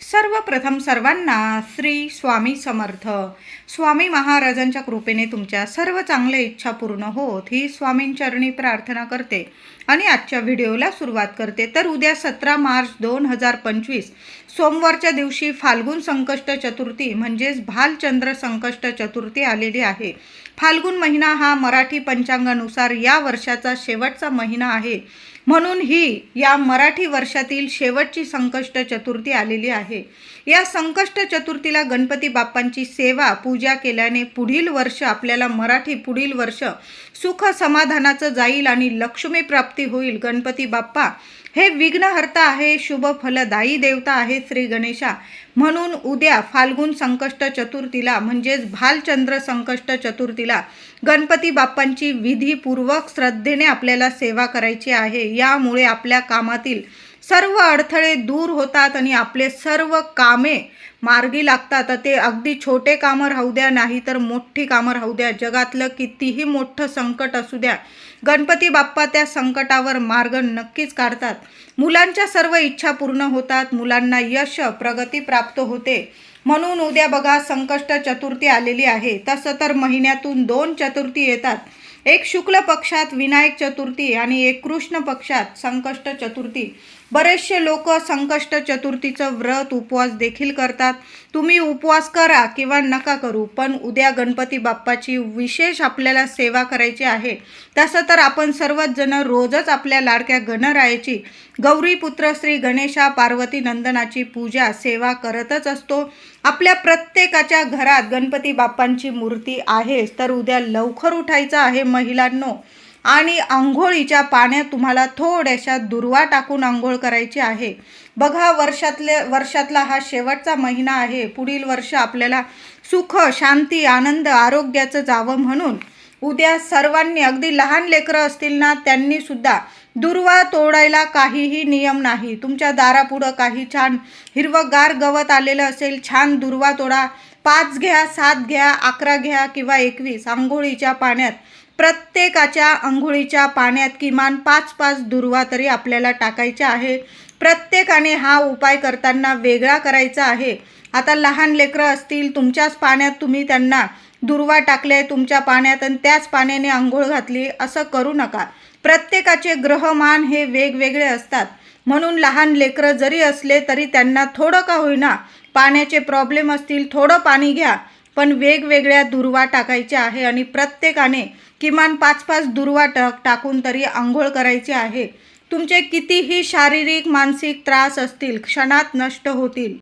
सर्वप्रथम सर्वांना श्री स्वामी समर्थ. स्वामी महाराजांच्या कृपेने तुमच्या सर्व चांगल्या इच्छा पूर्ण होत ही स्वामींचरणी प्रार्थना करते आणि आजच्या व्हिडिओला सुरुवात करते. तर उद्या सतरा मार्च दोन हजार पंचवीस सोमवारच्या दिवशी फाल्गुन संकष्ट चतुर्थी म्हणजेच भालचंद्र संकष्ट चतुर्थी आलेली आहे. फाल्गुन महिना हा मराठी पंचांगानुसार या वर्षाचा शेवटचा महिना आहे. म्हणून ही या मराठी वर्षातील शेवटची संकष्ट चतुर्थी आलेली आहे. या संकष्ट चतुर्थीला गणपती बाप्पांची सेवा पूजा केल्याने पुढील वर्ष आपल्याला मराठी पुढील वर्ष सुख समाधानाचं जाईल आणि लक्ष्मी प्राप्ती होईल. गणपती बाप्पा हे विघ्नहर्ता आहे शुभ फलदायी देवता आहे श्री गणेशा. म्हणून उद्या फाल्गुन संकष्ट चतुर्थीला म्हणजेच भालचंद्र संकष्ट चतुर्थीला गणपती बाप्पांची विधीपूर्वक श्रद्धेने आपल्याला सेवा करायची आहे. यामुळे आपल्या कामातील सर्व अडथळे दूर होतात आणि आपले सर्व कामे मार्गी लागतात. ते अगदी छोटे कामं राहू द्या नाही तर मोठी कामं राहू द्या. जगातलं कितीही मोठं संकट असू द्या गणपती बाप्पा त्या संकटावर मार्ग नक्कीच काढतात. मुलांच्या सर्व इच्छा पूर्ण होतात मुलांना यश प्रगती प्राप्त होते. म्हणून उद्या बघा संकष्ट चतुर्थी आलेली आहे. तसं तर महिन्यातून दोन चतुर्थी येतात. एक शुक्ल पक्षात विनायक चतुर्थी आणि एक कृष्ण पक्षात संकष्ट चतुर्थी. बरेचसे लोक संकष्ट चतुर्थीचं व्रत उपवास देखील करतात. तुम्ही उपवास करा किंवा नका करू पण उद्या गणपती बाप्पाची विशेष आपल्याला सेवा करायची आहे. तसं तर आपण सर्वच जण रोजच आपल्या लाडक्या गणरायाची गौरीपुत्र श्री गणेशा पार्वती नंदनाची पूजा सेवा करतच असतो. आपल्या प्रत्येकाच्या घरात गणपती बाप्पांची मूर्ती आहेच तर उद्या लवकर उठायचं आहे महिलांनो. आणि आंघोळीच्या पाण्यात तुम्हाला थोड्याशा दुर्वा टाकून आंघोळ करायची आहे. बघा वर्षातले वर्षातला हा शेवटचा महिना आहे. पुढील वर्ष आपल्याला सुख शांती आनंद आरोग्याचं जावं म्हणून. उद्या सर्वांनी अगदी लहान लेकरं असतील ना त्यांनी सुद्धा दुर्वा तोडायला काहीही नियम नाही. तुमच्या दारापुढं काही छान हिरवंगार गवत आलेलं असेल छान दुर्वा तोडा. पाच घ्या सात घ्या अकरा घ्या किंवा एकवीस. आंघोळीच्या पाण्यात प्रत्येकाच्या आंघोळीच्या पाण्यात किमान पाच पाच दुर्वा तरी आपल्याला टाकायच्या आहे. प्रत्येकाने हा उपाय करताना वेगळा करायचा आहे. आता लहान लेकरं असतील तुमच्याच पाण्यात तुम्ही त्यांना दुर्वा टाकले तुमच्या पाण्यात आणि त्याच पाण्याने आंघोळ घातली असं करू नका. प्रत्येकाचे ग्रहमान हे वेगवेगळे असतात. म्हणून लहान लेकरं जरी असले तरी त्यांना थोडं का होईना पाण्याचे प्रॉब्लेम असतील थोडं पाणी घ्या. पण वेगवेगळ्या दुर्वा टाकायच्या आहे आणि प्रत्येकाने किमान पाच पाच दुर्वा टाक टाकून तरी आंघोळ करायची आहे. तुमचे कितीही शारीरिक मानसिक त्रास असतील क्षणात नष्ट होतील.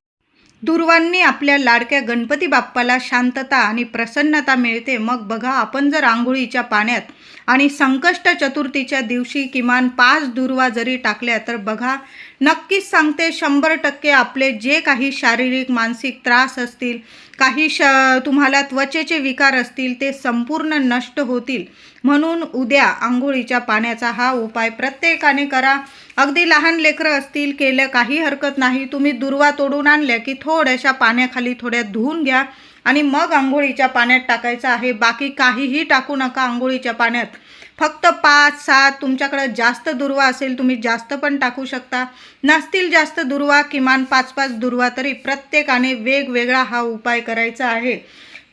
दुर्वांनी आपल्या लाडक्या गणपती बाप्पाला शांतता आणि प्रसन्नता मिळते. मग बघा आपण जर आंघोळीच्या पाण्यात आणि संकष्ट चतुर्थीच्या दिवशी किमान पाच दुर्वा जरी टाकल्या तर बघा नक्कीच सांगते शंभर टक्के आपले जे काही शारीरिक मानसिक त्रास असतील काही श तुम्हाला त्वचेचे विकार असतील ते संपूर्ण नष्ट होतील. म्हणून उद्या आंघोळीच्या पाण्याचा हा उपाय प्रत्येकाने करा. अगदी लहान लेकरं असतील केलं काही हरकत नाही तुम्ही दुर्वा तोडून आणल्या की थोड्याशा पाण्याखाली थोड्या धुवून घ्या आणि मग आंघोळीच्या पाण्यात टाकायचं आहे. बाकी काहीही टाकू नका आंघोळीच्या पाण्यात. फक्त पाच सात तुमच्याकडं जास्त दुर्वा असेल तुम्ही जास्त पण टाकू शकता. नसतील जास्त दुर्वा किमान पाच पाच दुर्वा तरी प्रत्येकाने वेगवेगळा हा उपाय करायचा आहे.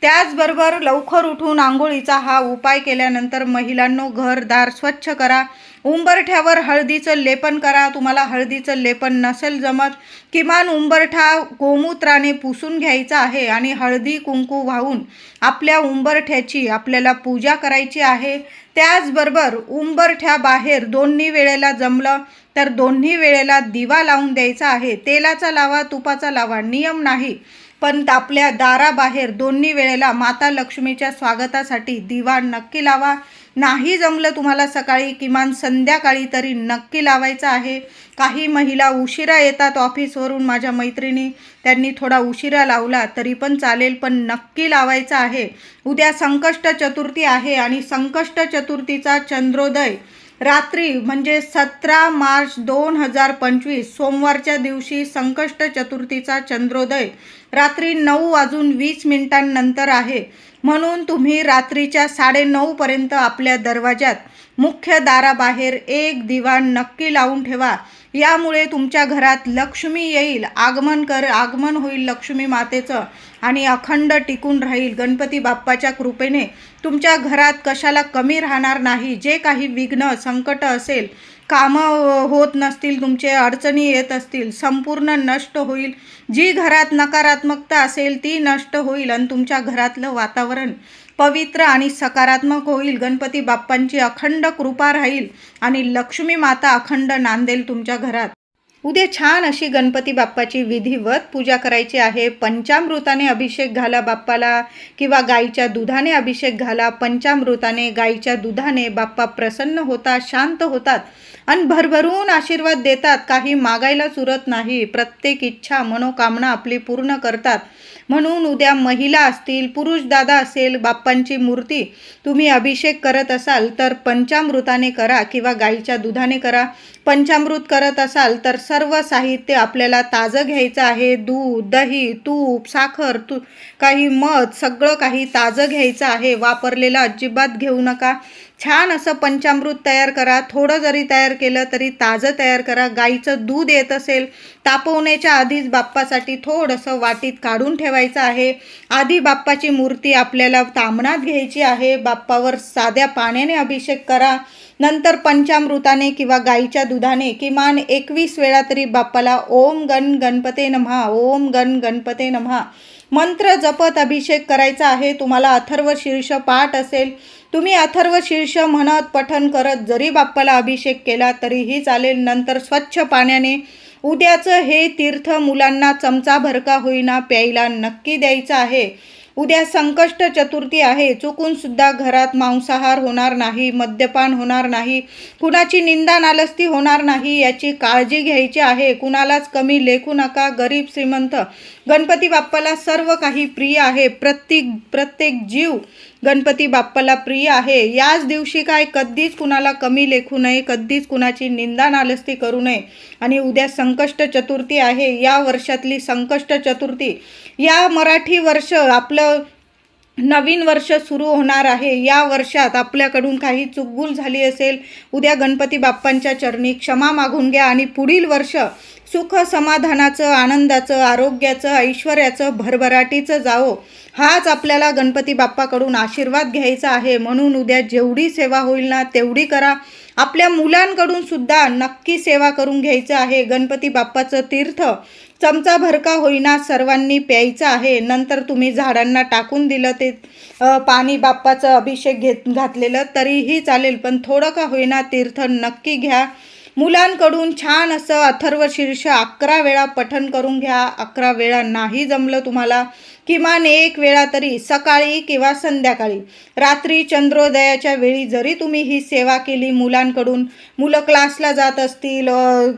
त्याचबरोबर लवकर उठून आंघोळीचा हा उपाय केल्यानंतर महिलांनो घरदार स्वच्छ करा. उंबरठ्यावर हळदीचं लेपन करा. तुम्हाला हळदीचं लेपन नसेल जमत किमान उंबरठा गोमूत्राने पुसून घ्यायचा आहे आणि हळदी कुंकू वाहून आपल्या उंबरठ्याची आपल्याला पूजा करायची आहे. त्याचबरोबर उंबरठ्या बाहेर दोन्ही वेळेला जमलं तर दोन्ही वेळेला दिवा लावून द्यायचा आहे. तेलाचा लावा तुपाचा लावा नियम नाही. पण आपल्या दाराबाहेर दोन्ही वेळेला माता लक्ष्मीच्या स्वागतासाठी दिवा नक्की लावा. नाही जमलं तुम्हाला सकाळी किमान संध्याकाळी तरी नक्की लावायचं आहे. काही महिला उशिरा येतात ऑफिसवरून माझ्या मैत्रिणी. त्यांनी थोडा उशिरा लावला तरी पण चालेल पण नक्की लावायचं आहे. उद्या संकष्ट चतुर्थी आहे आणि संकष्ट चतुर्थीचा चंद्रोदय रात्री म्हणजे सतरा मार्च दोन हजार पंचवीस सोमवारच्या दिवशी संकष्ट चतुर्थीचा चंद्रोदय रात्री नऊ वाजून वीस मिनिटांनंतर आहे. म्हणून तुम्ही रात्रीच्या साडेनऊपर्यंत आपल्या दरवाजात मुख्य दाराबाहेर एक दिवा नक्की लावून ठेवा. यामुळे तुमच्या घरात लक्ष्मी येईल. आगमन कर आगमन होईल लक्ष्मी मातेचं आणि अखंड टिकून राहील. गणपती बाप्पाच्या कृपेने तुमच्या घरात कशाला कमी राहणार नाही. जे काही विघ्न संकट असेल कामं होत नसतील तुमचे अडचणी येत असतील संपूर्ण नष्ट होईल. जी घरात नकारात्मकता असेल ती नष्ट होईल आणि तुमच्या घरातलं वातावरण पवित्र आणि सकारात्मक होईल. गणपती बाप्पांची अखंड कृपा राहील आणि लक्ष्मी माता अखंड नांदेल तुमच्या घरात. उद्या छान अशी गणपती बाप्पाची विधिवत पूजा करायची आहे. पंचामृताने अभिषेक घाला बाप्पाला किंवा गाईच्या दुधाने अभिषेक घाला. पंचामृताने गाईच्या दुधाने बाप्पा प्रसन्न होतात शांत होतात. आणि भरभरून आशीर्वाद देतात काही मागायला सुरत नाही. प्रत्येक इच्छा मनोकामना आपली पूर्ण करतात. म्हणून उद्या महिला असतील पुरुष दादा असेल बाप्पांची मूर्ती तुम्ही अभिषेक करत असाल तर पंचामृताने करा किंवा गाईच्या दुधाने करा. पंचामृत करत असाल तर सर्व साहित्य आपल्याला ताजं घ्यायचं आहे. दूध दही तूप साखर तू काही मध सगळं काही ताजं घ्यायचं आहे. वापरलेलं अजिबात घेऊ नका. छान असं पंचामृत तयार करा थोडं जरी तयार केलं तरी ताजं तयार करा गाईचं दूध येत असेल तापवण्याच्या आधीच बाप्पासाठी थोडंसं वाटीत काढून ठेवायचं आहे. आधी बाप्पाची मूर्ती आपल्याला तामणात घ्यायची आहे. बाप्पावर साध्या पाण्याने अभिषेक करा. नंतर पंचामृताने किंवा गाईच्या दुधाने किमान एकवीस वेळा तरी बाप्पाला ओम गण गणपते नमहा ओम गण गणपते नमहा. मंत्र जपत अभिषेक करायचा आहे. तुम्हाला अथर्व शीर्ष पाठ असेल. तुम्ही अथर्व शीर्ष म्हणत पठन करत जरी बाप्पाला अभिषेक केला तरीही चालेल नंतर स्वच्छ पाण्याने. उद्याचं हे तीर्थ मुलांना चमचा भरका होईना प्यायला नक्की द्यायचं आहे. उद्या संकष्ट चतुर्थी आहे. चुकून सुद्धा घरात मांसाहार होणार नाही मद्यपान होणार नाही कुणाची निंदा नालस्ती होणार नाही याची काळजी घ्यायची आहे. कुणालाच कमी लेखू नका. गरीब श्रीमंत गणपती बाप्पाला सर्व काही प्रिय आहे. प्रत्येक प्रत्येक जीव गणपती बाप्पाला प्रिय आहे. याच दिवशी काय? कधीच कुणाला कमी लेखू नये कधीच कुणाची निंदा नालस्ती करू नये. आणि उद्या संकष्ट चतुर्थी आहे. या वर्षातली संकष्ट चतुर्थी या मराठी वर्ष आपलं नवीन वर्ष सुरू होणार आहे. या वर्षात आपल्याकडून काही चुकभूल झाली असेल उद्या गणपती बाप्पांच्या चरणी क्षमा मागून घ्या आणि पुढील वर्ष सुख समाधानाचं आनंदाचं आरोग्याचं ऐश्वर्याचं भरभराटीचं जावो. हाच आपल्याला गणपती बाप्पाकडून आशीर्वाद घ्यायचा आहे. म्हणून उद्या जेवढी सेवा होईल ना तेवढी करा. आपल्या मुलांकडून सुद्धा नक्की सेवा करून घ्यायचं आहे. गणपती बाप्पाचं तीर्थ चमचा भरका होईना सर्वांनी प्यायचं आहे. नंतर तुम्ही झाडांना टाकून दिलं ते पाणी बाप्पाचं अभिषेक घेत घातलेलं तरीही चालेल पण थोडं का होईना तीर्थ नक्की घ्या. मुलांकडून छान असं अथर्व शीर्ष अकरा वेळा पठन करून घ्या. अकरा वेळा नाही जमलं तुम्हाला. किमान एक वेळा तरी सकाळी किंवा संध्याकाळी. रात्री चंद्रोदयाच्या वेळी जरी तुम्ही ही सेवा केली मुलांकडून मुलं क्लासला जात असतील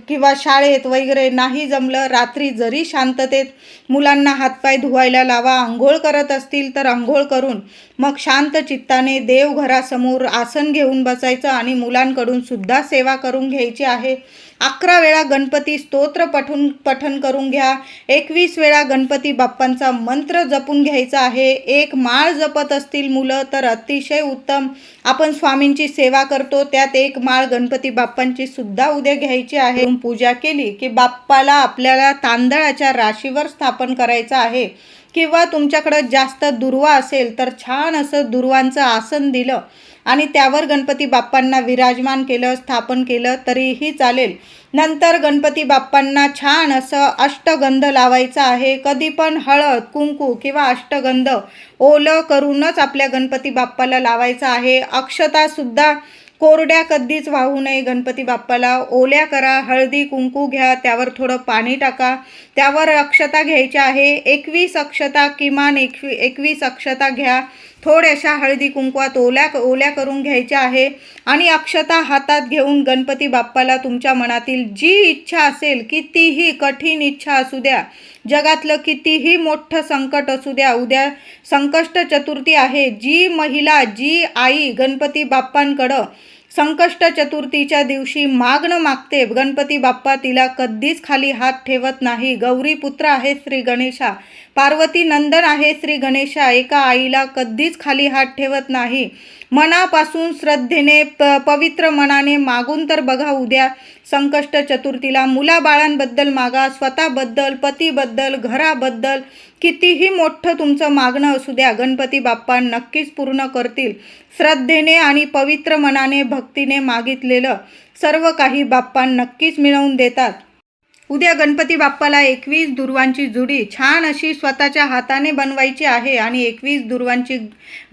किंवा शाळेत वगैरे नाही जमलं रात्री जरी शांततेत मुलांना हातपाय धुवायला लावा आंघोळ करत असतील तर आंघोळ करून मग शांत चित्ताने देवघरासमोर आसन घेऊन बसायचं आणि मुलांकडून सुद्धा सेवा करून घ्यायची आहे. अकरा वेळा गणपती स्तोत्र पठून पठन करून घ्या. एकवीस वेळा गणपती बाप्पांचा मंत्र जपून घ्यायचा आहे. एक माळ जपत असतील मुलं तर अतिशय उत्तम. आपण स्वामींची सेवा करतो त्यात एक माळ गणपती बाप्पांची सुद्धा उद्या घ्यायची आहे. पूजा केली की बाप्पाला आपल्याला तांदळाच्या राशीवर स्थापन करायचं आहे. किंवा तुमच्याकडं जास्त दुर्वा असेल तर छान असं दुर्वांचं आसन दिलं. आणि त्यावर गणपती बाप्पांना विराजमान केलं स्थापन केलं तरीही चालेल. नंतर गणपती बाप्पांना छान असं अष्टगंध लावायचं आहे. कधी पण हळद कुंकू किंवा अष्टगंध ओलं करूनच आपल्या गणपती बाप्पाला लावायचं आहे. अक्षतासुद्धा कोरड्या कधीच वाहू नये गणपती बाप्पाला. ओल्या करा हळदी कुंकू घ्या त्यावर थोडं पाणी टाका. त्यावर अक्षता घ्यायच्या आहे. एकवीस अक्षता किमान एकवी एकवीस अक्षता घ्या. थोड्याशा हळदी कुंकवात ओल्या ओल्या करून घ्यायच्या आहे. आणि अक्षता हातात घेऊन गणपती बाप्पाला तुमच्या मनातील जी इच्छा असेल कितीही कठीण इच्छा असू द्या जगातलं कितीही मोठं संकट असू द्या उद्या संकष्ट चतुर्थी आहे. जी महिला जी आई गणपती बाप्पांकडं संकष्ट चतुर्थीच्या दिवशी मागणं मागते. गणपती बाप्पा तिला कधीच खाली हात ठेवत नाही. गौरी पुत्र आहे श्री गणेशा. पार्वती नंदन आहे श्री गणेशा. एका आईला कधीच खाली हात ठेवत नाही. मनापासून श्रद्धेने प पवित्र मनाने मागून तर बघा उद्या संकष्ट चतुर्थीला मुलाबाळांबद्दल मागा स्वतःबद्दल पतीबद्दल घराबद्दल कितीही मोठं तुमचं मागणं असू द्या गणपती बाप्पा नक्कीच पूर्ण करतील. श्रद्धेने आणि पवित्र मनाने भक्तीने मागितलेलं सर्व काही बाप्पा नक्कीच मिळवून देतात. उद्या गणपती बाप्पाला एकवीस दुर्वांची जुडी छान अशी स्वतःच्या हाताने बनवायची आहे आणि एकवीस दुर्वांची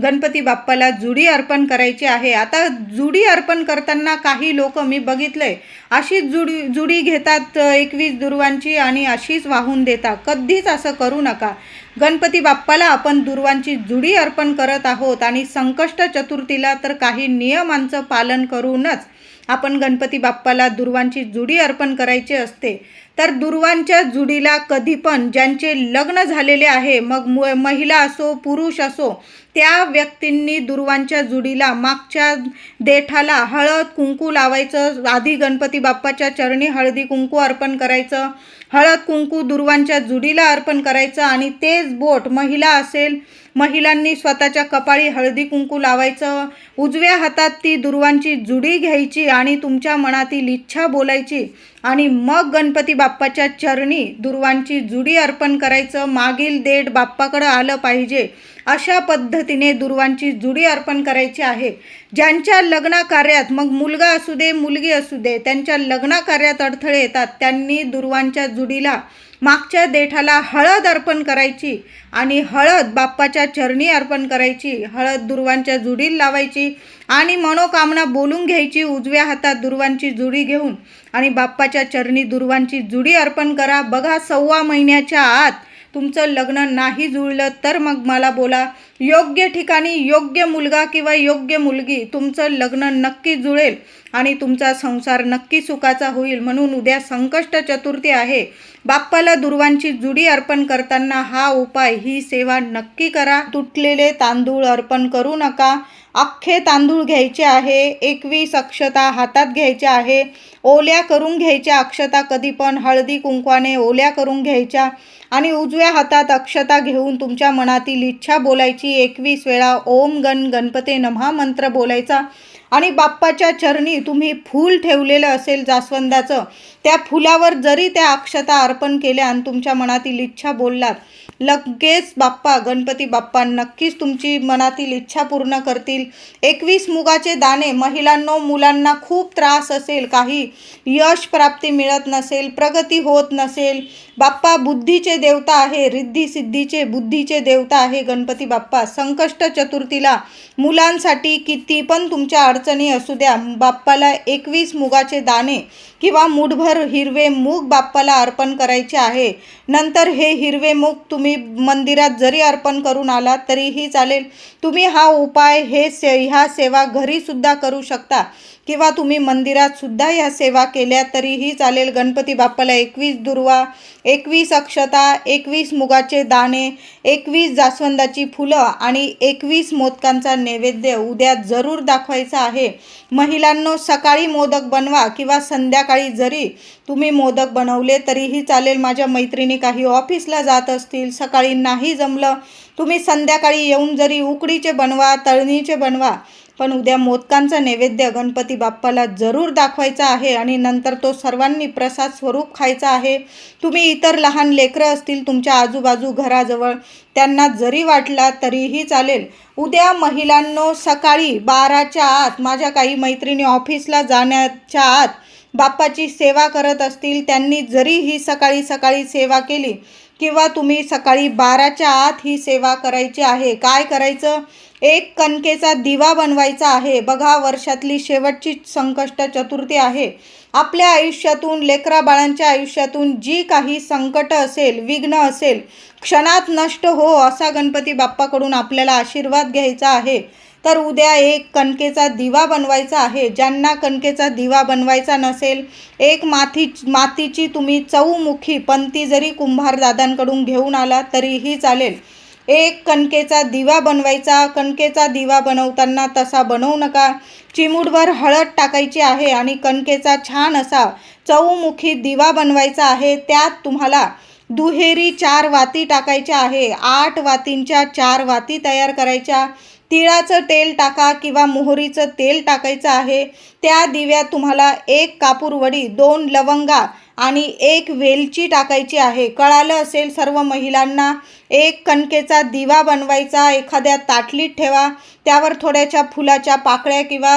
गणपती बाप्पाला जुडी अर्पण करायची आहे. आता जुडी अर्पण करताना काही लोक मी बघितले अशीच जुडी जुडी घेतात एकवीस दुर्वांची आणि अशीच वाहून देतात. कधीच असं करू नका. गणपती बाप्पाला आपण दुर्वांची जुडी अर्पण करत आहोत आणि संकष्ट चतुर्थीला तर काही नियमांचं पालन करूनच आपण गणपती बाप्पाला दुर्वांची जुडी अर्पण करायची असते तर दुर्वांच्या जुडीला कधी पण ज्यांचे लग्न झालेले आहे मग मु महिला असो पुरुष असो त्या व्यक्तींनी दुर्वांच्या जुडीला मागच्या देठाला हळद कुंकू लावायचं आधी गणपती बाप्पाच्या चरणी हळदी कुंकू अर्पण करायचं. हळद कुंकू दुर्वांच्या जुडीला अर्पण करायचं आणि तेच बोट महिला असेल महिलांनी स्वतःच्या कपाळी हळदी कुंकू लावायचं. उजव्या हातात ती दुर्वांची जुडी घ्यायची आणि तुमच्या मनातील इच्छा बोलायची. आणि मग गणपती बाप्पाच्या चरणी दुर्वांची जुडी अर्पण करायचं. मागील देठ बाप्पाकडं आलं पाहिजे. अशा पद्धतीने दुर्वांची जुडी अर्पण करायची आहे. ज्यांच्या लग्न कार्यात मग मुलगा असू दे मुलगी असू दे त्यांच्या लग्नाकार्यात अडथळे येतात. त्यांनी दुर्वांच्या जुडीला मागच्या देठाला हळद अर्पण करायची आणि हळद बाप्पाच्या चरणी अर्पण करायची. हळद दुर्वांच्या जुडीला लावायची आणि मनोकामना बोलून घ्यायची. उजव्या हातात दुर्वांची जुडी घेऊन आणि बाप्पाच्या चरणी दुर्वांची जुडी अर्पण करा. बघा सव्वा महिन्याच्या आत तुमचं लग्न नाही जुळलं तर मग मला बोला. योग्य ठिकाणी योग्य मुलगा किंवा योग्य मुलगी तुमचं लग्न नक्की जुळेल आणि तुमचा संसार नक्की सुखाचा होईल म्हणून उद्या संकष्ट चतुर्थी आहे. बाप्पाला दुर्वांची जुडी अर्पण करताना हा उपाय ही सेवा नक्की करा. तुटलेले तांदूळ अर्पण करू नका. अख्खे तांदूळ घ्यायचे आहे. एकवीस अक्षता हातात घ्यायच्या आहे. ओल्या करून घ्यायच्या अक्षता कधी पण. हळदी कुंकवाने ओल्या करून घ्यायच्या आणि उजव्या हातात अक्षता घेऊन तुमच्या मनातील इच्छा बोलायची. एकवीस वेळा ओम गण गणपते नमहा मंत्र बोलायचा आणि बाप्पाच्या चरणी तुम्ही फूल ठेवलेलं असेल जास्वंदाचं. त्या फुलावर जरी त्या अक्षता अर्पण केल्या आणि तुमच्या मनातील इच्छा बोललात लगेच बाप्पा गणपती बाप्पा नक्कीच तुमची मनातील इच्छा पूर्ण करतील. एकवीस मुगाचे दाणे महिलांनो मुलांना खूप त्रास असेल काही यश प्राप्ती मिळत नसेल प्रगती होत नसेल. बाप्पा बुद्धीचे देवता आहे रिद्धी सिद्धीचे बुद्धीचे देवता आहे गणपती बाप्पा. संकष्ट चतुर्थीला मुलांसाठी किती पण तुमच्या अडचणी असू द्या बाप्पाला एकवीस मुगाचे दाणे किंवा मूठभर हिरवे मूग बाप्पाला अर्पण करायचे आहे. नंतर हे हिरवे मूग तुम्ही मंदिरात जरी अर्पण करून आलात तरीही चालेल. तुम्ही हा उपाय हे से ह्या सेवा घरीसुद्धा करू शकता. किंवा तुम्ही मंदिरात सुद्धा या सेवा केल्या तरीही चालेल. गणपती बाप्पाला एकवीस दुर्वा एकवीस अक्षता एकवीस मुगाचे दाणे एकवीस जास्वंदाची फुलं आणि एकवीस मोदकांचा नैवेद्य उद्या जरूर दाखवायचा आहे. महिलांनो सकाळी मोदक बनवा किंवा संध्याकाळी जरी तुम्ही मोदक बनवले तरीही चालेल. माझ्या मैत्रिणी काही ऑफिसला जात असतील सकाळी नाही जमलं तुम्ही संध्याकाळी येऊन जरी उकडीचे बनवा तळणीचे बनवा पण उद्या मोदकांचा नैवेद्य गणपती बाप्पाला जरूर दाखवायचा आहे आणि नंतर तो सर्वांनी प्रसाद स्वरूप खायचा आहे. तुम्ही इतर लहान लेकरं असतील तुमच्या आजूबाजू घराजवळ त्यांना जरी वाटला तरीही चालेल. उद्या महिलांनो सकाळी बाराच्या आत माझ्या काही मैत्रिणी ऑफिसला जाण्याच्या आत बाप्पाची सेवा करत असतील त्यांनी जरी ही सकाळी सकाळी सेवा केली किंवा तुम्ही सकाळी बाराच्या आत ही सेवा करायची आहे? काय करायचं? एक कणकेचा दिवा बनवायचा आहे. बघा वर्षातली शेवटची संकष्ट चतुर्थी आहे. आपल्या आयुष्यातून लेकरा बाळांच्या आयुष्यातून जी काही संकट असेल विघ्न असेल क्षणात नष्ट हो असा गणपती बाप्पाकडून आपल्याला आशीर्वाद घ्यायचा आहे. तर उद्या एक कणकेचा दिवा बनवायचा आहे. ज्यांना कणकेचा दिवा बनवायचा नसेल एक माती मातीची तुम्ही चौमुखी पंती जरी कुंभारदादांकडून घेऊन आला तरीही चालेल. एक कणकेचा दिवा बनवायचा कणकेचा दिवा बनवताना तसा बनवू नका. चिमूटभर हळद टाकायची आहे आणि कणकेचा छान असा चौमुखी दिवा बनवायचा आहे. त्यात तुम्हाला दुहेरी चार वाती टाकायच्या आहे. आठ वातींच्या चार वाती तयार करायच्या. तिळाचं तेल टाका किंवा मोहरीचं तेल टाकायचं आहे. त्या दिव्यात तुम्हाला एक कापूरवडी दोन लवंगा आणि एक वेलची टाकायची आहे. कळालं असेल सर्व महिलांना एक कणकेचा दिवा बनवायचा एखाद्या ताटलीत ठेवा त्यावर थोड्याशा फुलाच्या पाकळ्या किंवा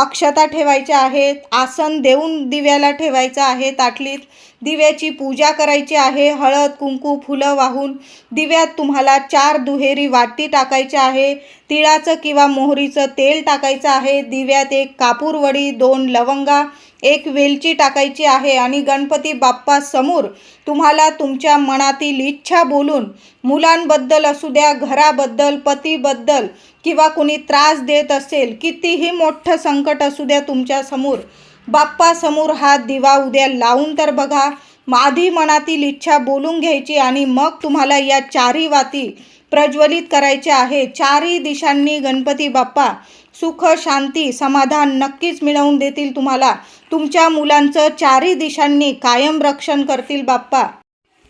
अक्षता ठेवायच्या आहेत आसन देऊन दिव्याला ठेवायचं आहे ताटलीत. दिव्याची पूजा करायची आहे. हळद कुंकू फुलं वाहून दिव्यात तुम्हाला चार दुहेरी वाटी टाकायची आहे. तिळाचं किंवा मोहरीचं तेल टाकायचं आहे. दिव्यात एक कापूरवडी दोन लवंगा एक वेलची टाकायची आहे आणि गणपती बाप्पा समोर तुम्हाला तुमच्या मनातील इच्छा बोलून मुलांबद्दल असू द्या घराबद्दल पतीबद्दल किंवा कुणी त्रास देत असेल कितीही मोठं संकट असू द्या तुमच्यासमोर बाप्पासमोर बाप्पा समोर हा दिवा उद्या लावून तर बघा. आधी मनातील इच्छा बोलून घ्यायची आणि मग तुम्हाला या चारी वाती प्रज्वलित करायच्या आहे. चारही दिशांनी गणपती बाप्पा सुख शांती समाधान नक्कीच मिळवून देतील तुम्हाला. तुमच्या मुलांचं चारही दिशांनी कायम रक्षण करतील बाप्पा.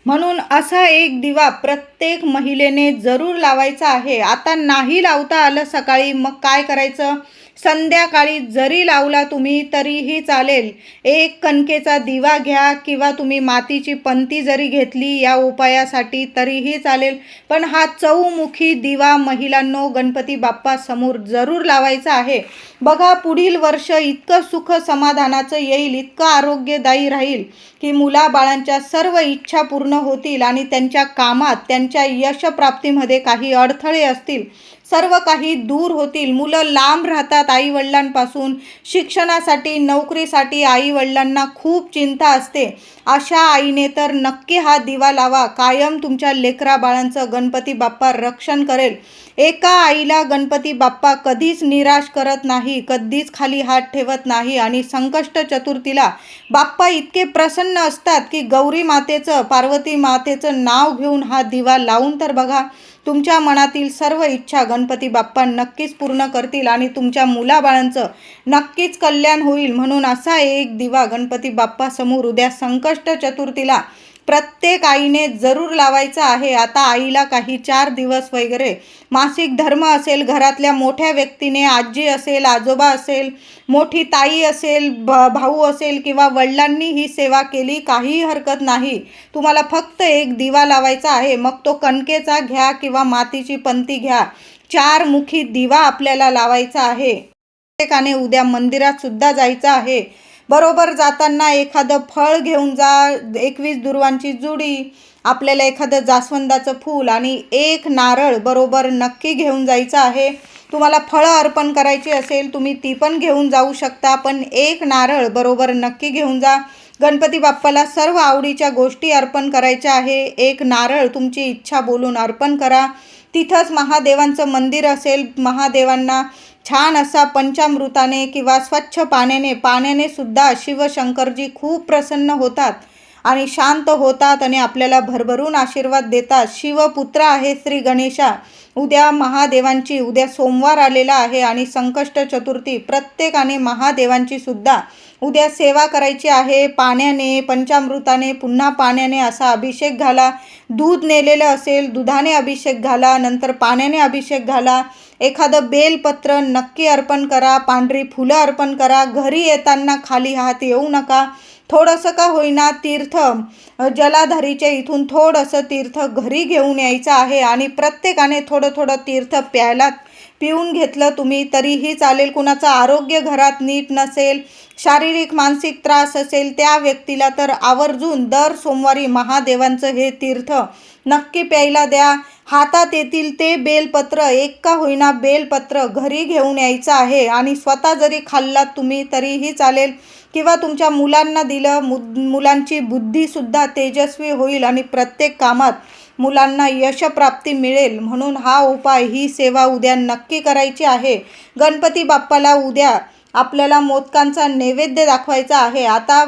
म्हणून असा एक दिवा प्रत्येक महिलेने जरूर लावायचा आहे. आता नाही लावता आलं सकाळी मग काय करायचं? संध्याकाळी जरी लावला तुम्ही तरीही चालेल. एक कणकेचा दिवा घ्या किंवा तुम्ही मातीची पंती जरी घेतली या उपायासाठी तरीही चालेल. पण हा चौमुखी दिवा महिलांनो गणपती बाप्पा समोर जरूर लावायचा आहे. बघा पुढील वर्ष इतकं सुख समाधानाचं येईल इतकं आरोग्यदायी राहील की मुलाबाळांच्या सर्व इच्छा पूर्ण होतील आणि त्यांच्या कामात त्यांच्या यशप्राप्तीमध्ये काही अडथळे असतील. सर्व काही दूर होतील. मुलं लांब राहतात आईवडिलांपासून. शिक्षणासाठी नोकरीसाठी आईवडिलांना खूप चिंता असते. अशा आईने तर नक्की हा दिवा लावा. कायम तुमच्या लेकरा बाळांचं गणपती बाप्पा रक्षण करेल. एका आईला गणपती बाप्पा कधीच निराश करत नाही कधीच खाली हात ठेवत नाही आणि संकष्ट चतुर्थीला बाप्पा इतके प्रसन्न असतात की गौरी मातेचं पार्वती मातेचं नाव घेऊन हा दिवा लावून तर बघा. तुमच्या मनातील सर्व इच्छा गणपती बाप्पा नक्कीच पूर्ण करतील आणि तुमच्या मुलाबाळांचं नक्कीच कल्याण होईल म्हणून असा एक दिवा गणपती बाप्पासमोर उद्या संकष्ट चतुर्थीला प्रत्येक आईने जरूर लावायचा आहे. आता आईला काही चार दिवस वगैरे मासिक धर्म असेल घरातल्या मोठ्या व्यक्तीने आजी असेल आजोबा असेल मोठी ताई असेल भ भाऊ असेल किंवा वडिलांनी ही सेवा केली काहीही हरकत नाही. तुम्हाला फक्त एक दिवा लावायचा आहे. मग तो कणकेचा घ्या किंवा मातीची पंती घ्या. चार मुखी दिवा आपल्याला लावायचा आहे. प्रत्येकाने उद्या मंदिरात सुद्धा जायचं आहे. बरोबर जाताना एखादं फळ घेऊन जा एकवीस दुर्वांची जुडी आपल्याला एखादं जास्वंदाचं फूल आणि एक नारळ बरोबर नक्की घेऊन जायचं आहे. तुम्हाला फळं अर्पण करायची असेल तुम्ही ती पण घेऊन जाऊ शकता पण एक नारळ बरोबर नक्की घेऊन जा. गणपती बाप्पाला सर्व आवडीच्या गोष्टी अर्पण करायच्या आहे. एक नारळ तुमची इच्छा बोलून अर्पण करा. तिथंच महादेवांचं मंदिर असेल महादेवांना छान असा पंचामृताने किंवा स्वच्छ पाण्याने पाण्याने सुद्धा शिवशंकरजी खूप प्रसन्न होतात आणि शांत होतात आणि आपल्याला भरभरून आशीर्वाद देतात. शिवपुत्र आहे श्री गणेशा. उद्या महादेवांची उद्या सोमवार आलेला आहे आणि संकष्ट चतुर्थी. प्रत्येकाने महादेवांची सुद्धा उद्या सेवा करायची आहे. पाण्याने पंचामृताने पुन्हा पाण्याने असा अभिषेक घाला. दूध नेलेलं असेल दुधाने अभिषेक घाला. नंतर पाण्याने अभिषेक घाला. एखादं बेलपत्र नक्की अर्पण करा. पांढरी फुलं अर्पण करा. घरी येताना खाली हात येऊ नका. थोडंसं का होईना तीर्थ. जलाधारीच्या इथून थोडंसं तीर्थ घरी घेऊन यायचं आहे आणि प्रत्येकाने थोडं थोडं तीर्थ प्यायला पिऊन घेतलं तुम्ही तरीही चालेल. कुणाचं आरोग्य घरात नीट नसेल शारीरिक मानसिक त्रास असेल त्या व्यक्तीला तर आवर्जून दर सोमवारी महादेवांचं हे तीर्थ नक्की प्यायला द्या. हातात येतील ते बेलपत्र एक का होईना बेलपत्र घरी घेऊन यायचं आहे आणि स्वतः जरी खाल्लात तुम्ही तरीही चालेल. किंवा तुमच्या मुलांना दिलं मु मुलांची बुद्धीसुद्धा तेजस्वी होईल आणि प्रत्येक कामात मुलांना यशप्राप्ती मिळेल म्हणून हा उपाय ही सेवा उद्या नक्की करायची आहे. गणपती बाप्पाला उद्या आपल्याला मोदकांचा नैवेद्य दाखवायचा आहे. आता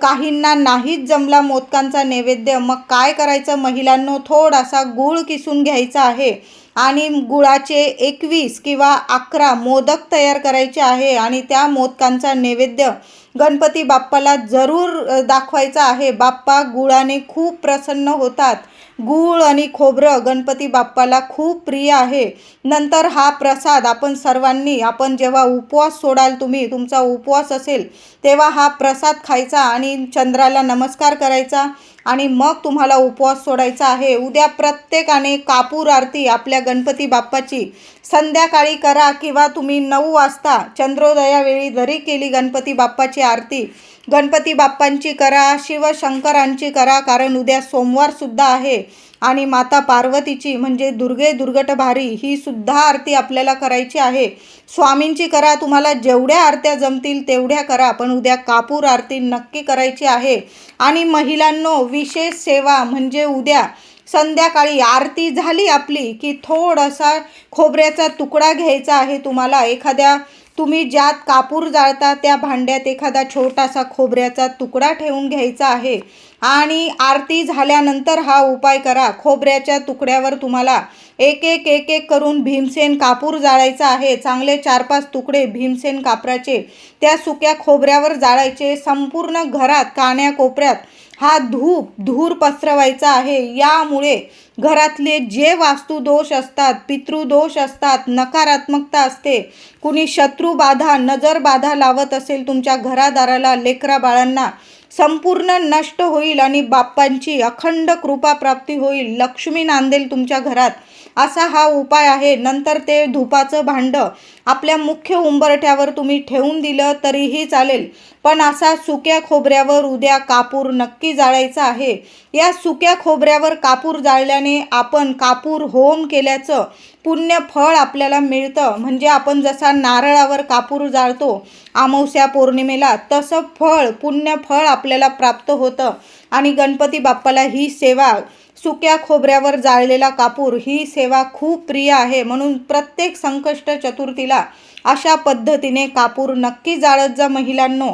काहींना नाहीच जमला मोदकांचा नैवेद्य. मग काय करायचं? महिलांनो थोडासा गूळ किसून घ्यायचा आहे. आणि गुळाचे एकवीस किंवा अकरा मोदक तयार करायचे आहे आणि त्या मोदकांचा नैवेद्य गणपती बाप्पाला जरूर दाखवायचा आहे. बाप्पा गुळाने खूप प्रसन्न होतात. गूळ आणि खोबरं गणपती बाप्पाला खूप प्रिय आहे. नंतर हा प्रसाद आपण सर्वांनी आपण जेव्हा उपवास सोडाल तुम्ही तुमचा उपवास असेल तेव्हा हा प्रसाद खायचा आणि चंद्राला नमस्कार करायचा आणि मग तुम्हाला उपवास सोडायचा आहे. उद्या प्रत्येकाने कापूर आरती आपल्या गणपती बाप्पाची. संध्याकाळी करा किंवा तुम्ही नऊ वाजता चंद्रोदयावेळी जरी केली गणपती बाप्पाची आरती गणपती बाप्पांची करा शिवशंकरांची करा कारण उद्या सोमवारसुद्धा आहे. आणि माता पार्वतीची म्हणजे दुर्गे दुर्गटभारी ही सुद्धा आरती आपल्याला करायची आहे. स्वामींची करा तुम्हाला जेवढ्या आरत्या जमतील तेवढ्या करा पण उद्या कापूर आरती नक्की करायची आहे. आणि महिलांनो विशेष सेवा म्हणजे उद्या संध्याकाळी आरती झाली आपली की थोडासा खोबऱ्याचा तुकडा घ्यायचा आहे तुम्हाला. एखाद्या तुम्ही ज्यात कापूर जाळता त्या भांड्यात एखादा छोटासा खोबऱ्याचा तुकडा ठेवून घ्यायचा आहे. आणि आरती झाल्यानंतर हा उपाय करा. खोबऱ्याच्या तुकड्यावर तुम्हाला एक एक एक एक करून भीमसेन कापूर जाळायचा आहे. चांगले चार पाच तुकडे भीमसेन कापराचे त्या सुक्या खोबऱ्यावर जाळायचे. संपूर्ण घरात कान्या कोपऱ्यात हा धूप धूर पसरवायचा आहे. यामुळे घरातले जे वास्तुदोष असतात पितृदोष असतात नकारात्मकता असते. कुणी शत्रुबाधा नजरबाधा लावत असेल तुमच्या घरादाराला लेकरा बाळांना संपूर्ण नष्ट होईल आणि बाप्पांची अखंड कृपा प्राप्ती होईल. लक्ष्मी नांदेल तुमच्या घरात. असा हा उपाय आहे. नंतर ते धुपाचं भांडं आपल्या मुख्य उंबरठ्यावर तुम्ही ठेवून दिलं तरीही चालेल. पण असा सुक्या खोबऱ्यावर उद्या कापूर नक्की जाळायचा आहे. या सुक्या खोबऱ्यावर कापूर जाळल्याने आपण कापूर होम केल्याचं पुण्य फळ आपल्याला मिळतं. म्हणजे आपण जसा नारळावर कापूर जाळतो अमावस्या पौर्णिमेला तसं फळ पुण्य फळ आपल्याला प्राप्त होतं. आणि गणपती बाप्पाला ही सेवा सुक्या खोबऱ्यावर जाळलेला कापूर ही सेवा खूप प्रिय आहे. म्हणून प्रत्येक संकष्ट चतुर्थीला अशा पद्धतीने कापूर नक्की जाळत जा महिलांनो.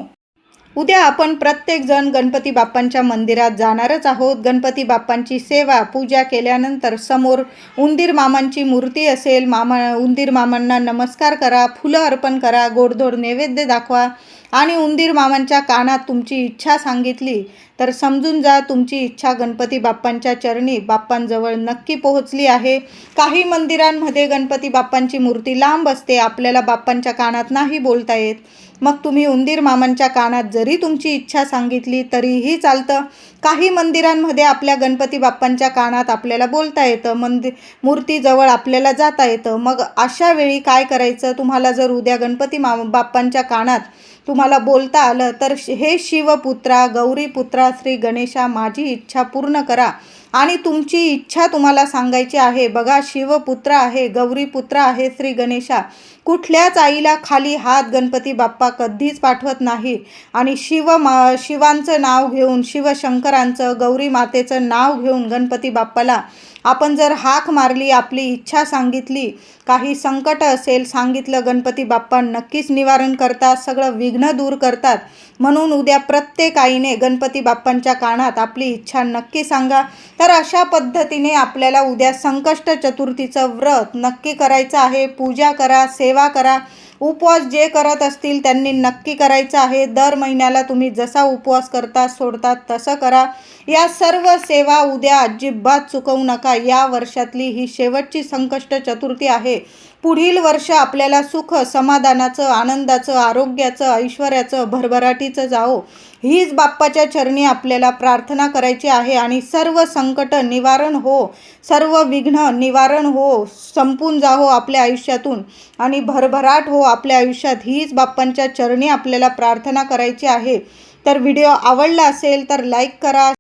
उद्या आपण प्रत्येकजण गणपती बाप्पांच्या मंदिरात जाणारच आहोत. गणपती बाप्पांची सेवा पूजा केल्यानंतर समोर उंदीर मामांची मूर्ती असेल. मामा उंदीर मामांना नमस्कार करा फुलं अर्पण करा गोडधोड नैवेद्य दाखवा. आणि उंदीर मामांच्या कानात तुमची इच्छा सांगितली तर समजून जा तुमची इच्छा गणपती बाप्पांच्या चरणी बाप्पांजवळ नक्की पोहोचली आहे. काही मंदिरांमध्ये गणपती बाप्पांची मूर्ती लांब असते आपल्याला बाप्पांच्या कानात नाही बोलता येत. मग तुम्ही उंदीर मामांच्या कानात जरी तुमची इच्छा सांगितली तरीही चालतं. काही मंदिरांमध्ये आपल्या गणपती बाप्पांच्या कानात आपल्याला बोलता येतं मंदिर मूर्तीजवळ आपल्याला जाता येतं. मग अशा वेळी काय करायचं? तुम्हाला जर उद्या गणपती मा बाप्पांच्या कानात तुम्हाला बोलता आलं तर हे शिवपुत्रा गौरीपुत्रा श्री गणेशा माझी इच्छा पूर्ण करा. आणि तुमची इच्छा तुम्हाला सांगायची आहे बघा शिवपुत्र आहे गौरीपुत्र आहे श्री गणेशा. कुठल्याच आईला खाली हात गणपती बाप्पा कधीच पाठवत नाही. आणि शिव मा शिवांचं नाव घेऊन शिवशंकरांचं गौरी मातेचं नाव घेऊन गणपती बाप्पाला आपण जर हाक मारली आपली इच्छा सांगितली काही संकट असेल सांगितलं गणपती बाप्पा नक्कीच निवारण करतात सगळं विघ्न दूर करतात. म्हणून उद्या प्रत्येक आईने गणपती बाप्पांच्या कानात आपली इच्छा नक्की सांगा. तर अशा पद्धतीने आपल्याला उद्या संकष्ट चतुर्थीचं व्रत नक्की करायचं आहे. पूजा करा सेवा करा. उपवास जे करत असतील त्यांनी नक्की करायचं आहे. दर महिन्याला तुम्ही जसा उपवास करता सोडतात तसं करा. या सर्व सेवा उद्या अजिबात चुकवू नका. या वर्षातली ही शेवटची संकष्ट चतुर्थी आहे. पुढील वर्ष आपल्याला सुख समाधानाचं आनंदाचं आरोग्याचं ऐश्वर्याचं भरभराटीचं जावो. हीच बाप्पाच्या चरणी आपल्याला प्रार्थना करायची आहे आणि सर्व संकट निवारण हो. सर्व विघ्न निवारण हो. संपून जाहो आपल्या आयुष्यातून आणि भरभराट हो आपल्या आयुष्यात. हीच बाप्पांच्या चरणी आपल्याला प्रार्थना करायची आहे. तर व्हिडिओ आवडला असेल तर लाईक करा.